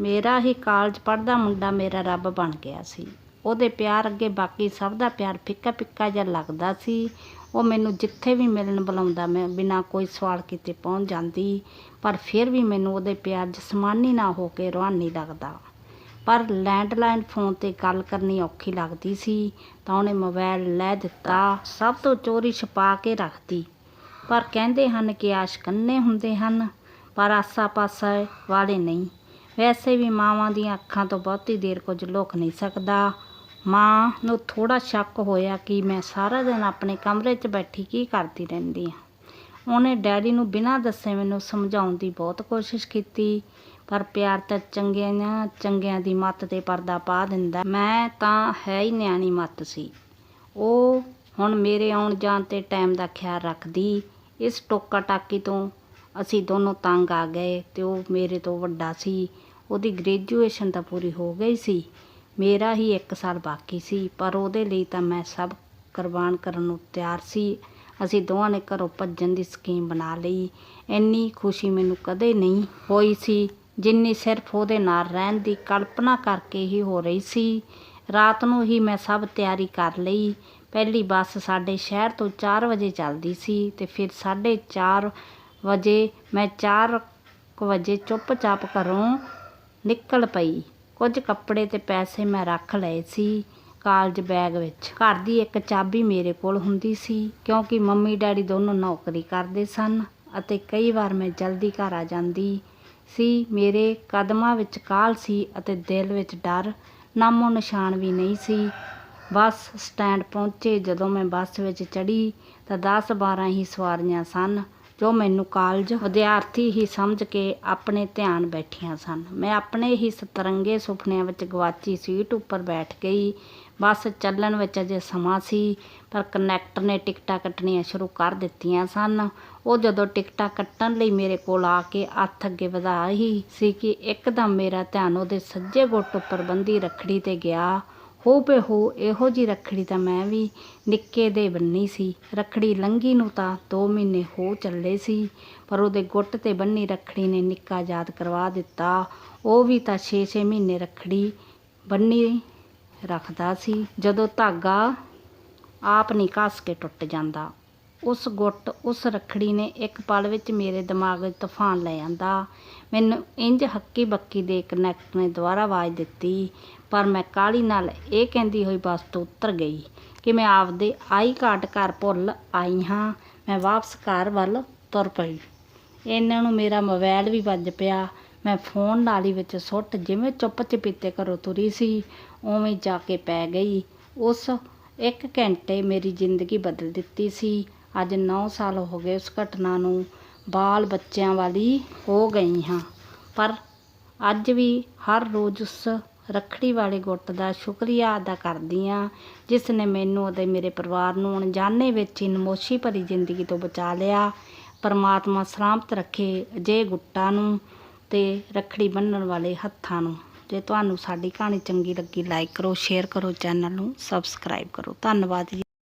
ਮੇਰਾ ਹੀ ਕਾਲਜ ਪੜ੍ਹਦਾ ਮੁੰਡਾ ਮੇਰਾ ਰੱਬ ਬਣ ਗਿਆ ਸੀ। ਉਹਦੇ ਪਿਆਰ ਅੱਗੇ ਬਾਕੀ ਸਭ ਦਾ ਪਿਆਰ ਫਿੱਕਾ ਫਿੱਕਾ ਜਿਹਾ ਲੱਗਦਾ ਸੀ। ਉਹ ਮੈਨੂੰ ਜਿੱਥੇ ਵੀ ਮਿਲਣ ਬੁਲਾਉਂਦਾ, ਮੈਂ ਬਿਨਾਂ ਕੋਈ ਸਵਾਲ ਕੀਤੇ ਪਹੁੰਚ ਜਾਂਦੀ, ਪਰ ਫਿਰ ਵੀ ਮੈਨੂੰ ਉਹਦੇ ਪਿਆਰ ਜਿਸਮਾਨੀ ਨਾ ਹੋ ਕੇ ਰੂਹਾਨੀ ਲੱਗਦਾ। ਪਰ ਲੈਂਡਲਾਈਨ ਫੋਨ ਤੇ ਗੱਲ ਕਰਨੀ ਔਖੀ ਲੱਗਦੀ ਸੀ, ਤਾਂ ਉਹਨੇ ਮੋਬਾਈਲ ਲੈ ਦਿੱਤਾ, ਸਭ ਤੋਂ ਚੋਰੀ ਛਪਾ ਕੇ ਰੱਖਦੀ ਪਰ ਕਹਿੰਦੇ ਹਨ ਕਿ ਆਸ਼ਕੰਨੇ ਹੁੰਦੇ ਹਨ, ਪਰ ਆਸਾ-ਪਾਸਾ ਵਾਲੇ ਨਹੀਂ। ਵੈਸੇ ਵੀ ਮਾਵਾਂ ਦੀਆਂ ਅੱਖਾਂ ਤੋਂ ਬਹੁਤੀ ਦੇਰ ਕੁਝ ਲੁਕ ਨਹੀਂ ਸਕਦਾ। ਮਾਂ ਨੂੰ ਥੋੜਾ ਸ਼ੱਕ ਹੋਇਆ ਕਿ ਮੈਂ ਸਾਰਾ ਦਿਨ ਆਪਣੇ ਕਮਰੇ 'ਚ ਬੈਠੀ ਕੀ ਕਰਦੀ ਰਹਿੰਦੀ ਹਾਂ ਉਹਨੇ ਡੈਡੀ ਨੂੰ ਬਿਨਾਂ ਦੱਸੇ ਮੈਨੂੰ ਸਮਝਾਉਣ ਦੀ ਬਹੁਤ ਕੋਸ਼ਿਸ਼ ਕੀਤੀ, ਪਰ ਪਿਆਰ ਤਾਂ ਚੰਗਿਆਂ ਨਾ ਚੰਗਿਆਂ ਦੀ ਮੱਤ ਤੇ ਪਰਦਾ ਪਾ ਦਿੰਦਾ। ਮੈਂ ਤਾਂ ਹੈ ਹੀ ਨਿਆਣੀ ਮੱਤ ਸੀ। ਉਹ ਹੁਣ ਮੇਰੇ ਆਉਣ ਜਾਣ ਤੇ ਟਾਈਮ ਦਾ ਖਿਆਲ ਰੱਖਦੀ। ਇਸ ਟੋਕਾ ਟਾਕੀ ਤੋਂ ਅਸੀਂ ਦੋਨੋਂ ਤੰਗ ਆ ਗਏ ਤੇ ਉਹ ਮੇਰੇ ਤੋਂ ਵੱਡਾ ਸੀ। ਉਹਦੀ ਗ੍ਰੈਜੂਏਸ਼ਨ ਤਾਂ ਪੂਰੀ ਹੋ ਗਈ ਸੀ। ਮੇਰਾ ਹੀ 1 ਸਾਲ ਬਾਕੀ ਸੀ, ਪਰ ਉਹਦੇ ਲਈ ਤਾਂ ਮੈਂ ਸਭ ਕੁਰਬਾਨ ਕਰਨ ਨੂੰ ਤਿਆਰ ਸੀ। ਅਸੀਂ ਦੋਵਾਂ ਨੇ ਘਰੋਂ ਭੱਜਣ ਦੀ ਸਕੀਮ ਬਣਾ ਲਈ। ਇੰਨੀ ਖੁਸ਼ੀ ਮੈਨੂੰ ਕਦੇ ਨਹੀਂ ਹੋਈ ਸੀ, ਜਿੰਨੀ ਸਿਰਫ ਉਹਦੇ ਨਾਲ ਰਹਿਣ ਦੀ ਕਲਪਨਾ ਕਰਕੇ ਹੀ ਹੋ ਰਹੀ ਸੀ। ਰਾਤ ਨੂੰ ਹੀ ਮੈਂ ਸਭ ਤਿਆਰੀ ਕਰ ਲਈ। ਪਹਿਲੀ ਬੱਸ ਸਾਡੇ ਸ਼ਹਿਰ ਤੋਂ 4 ਵਜੇ ਚੱਲਦੀ ਸੀ ਤੇ ਫਿਰ 4:30 ਵਜੇ ਮੈਂ 4 ਵਜੇ ਚੁੱਪਚਾਪ ਘਰੋਂ ਨਿਕਲ ਪਈ। ਕੁਝ ਕੱਪੜੇ ਤੇ ਪੈਸੇ ਮੈਂ ਰੱਖ ਲਏ ਸੀ ਕਾਲਜ ਬੈਗ ਵਿੱਚ। ਘਰ ਦੀ ਇੱਕ ਚਾਬੀ ਮੇਰੇ ਕੋਲ ਹੁੰਦੀ ਸੀ, ਕਿਉਂਕਿ ਮੰਮੀ ਡੈਡੀ ਦੋਨੋਂ ਨੌਕਰੀ ਕਰਦੇ ਸਨ ਅਤੇ ਕਈ ਵਾਰ ਮੈਂ ਜਲਦੀ ਘਰ ਆ ਜਾਂਦੀ ਸੀ। ਮੇਰੇ ਕਦਮਾਂ ਵਿੱਚ ਕਾਹਲ ਸੀ ਅਤੇ ਦਿਲ ਵਿੱਚ ਡਰ, ਨਾਮੋ ਨਿਸ਼ਾਨ ਵੀ ਨਹੀਂ ਸੀ। ਬੱਸ ਸਟੈਂਡ ਪਹੁੰਚੇ ਜਦੋਂ ਮੈਂ ਬੱਸ ਵਿੱਚ ਚੜ੍ਹੀ ਤਾਂ 10 12 ਹੀ ਸਵਾਰੀਆਂ ਸਨ। ਜੋ ਮੈਨੂੰ ਕਾਲਜ ਵਿਦਿਆਰਥੀ ਹੀ ਸਮਝ ਕੇ ਆਪਣੇ ਧਿਆਨ ਬੈਠੀਆਂ ਸਨ। ਮੈਂ ਆਪਣੇ ਹੀ ਸਤਰੰਗੇ ਸੁਪਨਿਆਂ ਵਿੱਚ ਗਵਾਚੀ ਸੀਟ ਉੱਪਰ ਬੈਠ ਗਈ। ਬੱਸ ਚੱਲਣ ਵਿੱਚ ਅਜੇ ਸਮਾਂ ਸੀ, ਪਰ ਕਨੈਕਟਰ ਨੇ ਟਿਕਟਾਂ ਕੱਟਣੀਆਂ ਸ਼ੁਰੂ ਕਰ ਦਿੱਤੀਆਂ ਸਨ। ਉਹ ਜਦੋਂ ਟਿਕਟਾਂ ਕੱਟਣ ਲਈ ਮੇਰੇ ਕੋਲ ਆ ਕੇ ਹੱਥ ਅੱਗੇ ਵਧਾ ਹੀ ਸੀ ਕਿ ਇੱਕਦਮ ਮੇਰਾ ਧਿਆਨ ਉਹਦੇ ਸੱਜੇ ਗੁੱਟ ਉੱਪਰ ਬੰਦੀ ਰੱਖੜੀ ਤੇ ਗਿਆ। ਹੋ ਬੇਹੋ ਇਹੋ ਜੀ ਰੱਖੜੀ ਤਾਂ ਮੈਂ ਵੀ ਨਿੱਕੇ ਦੇ ਬੰਨੀ ਸੀ। ਰੱਖੜੀ ਲੰਗੀ ਨੂੰ ਤਾਂ 2 ਮਹੀਨੇ ਹੋ ਚੱਲੇ ਸੀ, ਪਰ ਉਹਦੇ ਗੁੱਟ ਤੇ ਬੰਨੀ ਰੱਖੜੀ ਨੇ ਨਿੱਕਾ ਯਾਦ ਕਰਵਾ ਦਿੱਤਾ। ਉਹ ਵੀ ਤਾਂ 6-6 ਮਹੀਨੇ ਰੱਖੜੀ ਬੰਨੀ ਰੱਖਦਾ ਸੀ। ਜਦੋਂ ਧਾਗਾ ਆਪ ਨਹੀਂ ਕੱਸ ਕੇ ਟੁੱਟ ਜਾਂਦਾ। ਉਸ ਗੁੱਟ, ਉਸ ਰੱਖੜੀ ਨੇ ਇੱਕ ਪਲ ਵਿੱਚ ਮੇਰੇ ਦਿਮਾਗ ਵਿੱਚ ਤੂਫਾਨ ਲੈ ਆਂਦਾ। ਮੈਨੂੰ ਇੰਜ ਹੱਕੀ ਬੱਕੀ ਦੇ ਕਨੈਕਟ ਨੇ ਦੁਬਾਰਾ ਆਵਾਜ਼ ਦਿੱਤੀ, ਪਰ ਮੈਂ ਕਾਹਲੀ ਨਾਲ ਇਹ ਕਹਿੰਦੀ ਹੋਈ ਬੱਸ ਤੋਂ ਉਤਰ ਗਈ ਕਿ ਮੈਂ ਆਪਦੇ ਆਈ ਕਾਰਡ ਘਰ ਭੁੱਲ ਆਈ ਹਾਂ, ਮੈਂ ਵਾਪਸ ਘਰ ਵੱਲ ਤੁਰ ਪਈ। ਇਹਨਾਂ ਨੂੰ ਮੇਰਾ ਮੋਬਾਈਲ ਵੀ ਵੱਜ ਪਿਆ। ਮੈਂ ਫੋਨ ਨਾਲੀ ਵਿੱਚ ਸੁੱਟ ਜਿਵੇਂ ਚੁੱਪ ਚਪੀਤੇ ਘਰੋਂ ਤੁਰੀ ਸੀ, ਉਵੇਂ ਜਾ ਕੇ ਪੈ ਗਈ। ਉਸ ਇੱਕ ਘੰਟੇ ਮੇਰੀ ਜ਼ਿੰਦਗੀ ਬਦਲ ਦਿੱਤੀ ਸੀ। ਅੱਜ 9 ਸਾਲ ਹੋ ਗਏ ਉਸ ਘਟਨਾ ਨੂੰ ਬਾਲ ਬੱਚਿਆਂ ਵਾਲੀ ਹੋ ਗਈ ਹਾਂ। ਪਰ ਅੱਜ ਵੀ ਹਰ ਰੋਜ਼ ਉਸ ਰੱਖੜੀ ਵਾਲੇ ਗੁੱਟ ਦਾ ਸ਼ੁਕਰੀਆ ਅਦਾ ਕਰਦੀ ਹਾਂ, ਜਿਸ ਨੇ ਮੈਨੂੰ ਅਤੇ ਮੇਰੇ ਪਰਿਵਾਰ ਨੂੰ ਅਣਜਾਣੇ ਵਿੱਚ ਹੀ ਨਮੋਸ਼ੀ ਭਰੀ ਜ਼ਿੰਦਗੀ ਤੋਂ ਬਚਾ ਲਿਆ। ਪਰਮਾਤਮਾ ਸਲਾਮਤ ਰੱਖੇ ਅਜੇ ਗੁੱਟਾਂ ਨੂੰ ਤੇ ਰੱਖੜੀ ਬੰਨਣ ਵਾਲੇ ਹੱਥਾਂ ਨੂੰ। ਜੇ ਤੁਹਾਨੂੰ ਸਾਡੀ ਕਹਾਣੀ ਚੰਗੀ ਲੱਗੀ ਲਾਈਕ ਕਰੋ ਸ਼ੇਅਰ ਕਰੋ ਚੈਨਲ ਨੂੰ ਸਬਸਕ੍ਰਾਈਬ ਕਰੋ। ਧੰਨਵਾਦ ਜੀ।